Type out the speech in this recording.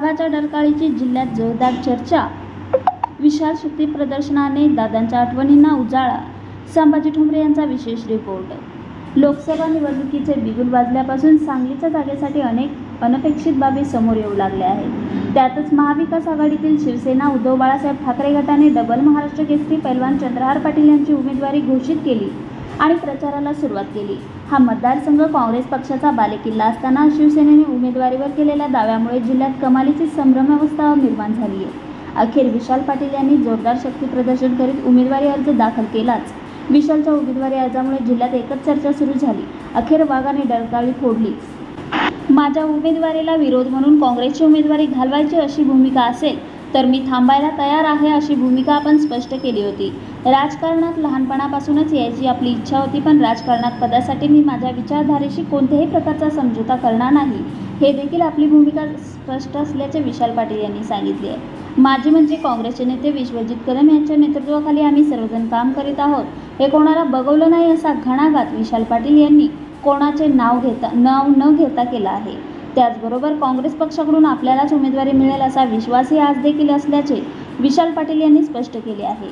डरकाळीची जिल्ह्यात जोरदार चर्चा. विशाल शक्ती प्रदर्शनाने दादांच्या आठवणींना उजाळा. संभाजी ठोंबरे यांचा विशेष रिपोर्ट. लोकसभा निवडणुकीचे बिगुल वाजल्यापासून सांगलीच्या जागेसाठी अनेक अनपेक्षित बाबी समोर येऊ लागल्या आहेत. त्यातच महाविकास आघाडीतील शिवसेना उद्धव बाळासाहेब ठाकरे गटाने डबल महाराष्ट्र केसरी पैलवान चंद्रहार पाटील यांची उमेदवारी घोषित केली. आणि प्रचाराला सुरुवात केली. हा मतदारसंघ काँग्रेस पक्षाचा बालेकिल्ला असताना शिवसेनेने उमेदवारीवर केलेल्या दाव्यामुळे जिल्ह्यात कमालीची संभ्रमावस्था निर्माण झाली आहे. अखेर विशाल पाटील यांनी जोरदार शक्ती प्रदर्शन करीत उमेदवारी अर्ज दाखल केलाच. विशालच्या उमेदवारी अर्जामुळे जिल्ह्यात एकच चर्चा सुरू झाली. अखेर वाघाने डरकाळी फोडली. माझ्या उमेदवारीला विरोध म्हणून काँग्रेसची उमेदवारी घालवायची अशी भूमिका असेल तर मी थांबायला तयार आहे अशी भूमिका आपण स्पष्ट केली होती. राजकारणात लहानपणापासूनच यायची आपली इच्छा होती पण राजकारणात पदासाठी मी माझ्या विचारधारेशी कोणत्याही प्रकारचा समझोता करणार नाही. हे देखील आपली भूमिका स्पष्ट असल्याचे विशाल पाटील यांनी सांगितले आहे. माजी म्हणजे काँग्रेसचे नेते विश्वजित कदम यांच्या नेतृत्वाखाली आम्ही सर्वजण काम करीत आहोत. हे कोणाला बघवलं नाही असा घणाघात विशाल पाटील यांनी कोणाचे नाव घेता नाव न घेता केला आहे. त्याचबरोबर काँग्रेस पक्षाकडून आपल्यालाच उमेदवारी मिळेल असा विश्वासही आज देखील असल्याचे विशाल पाटील यांनी स्पष्ट केले आहे.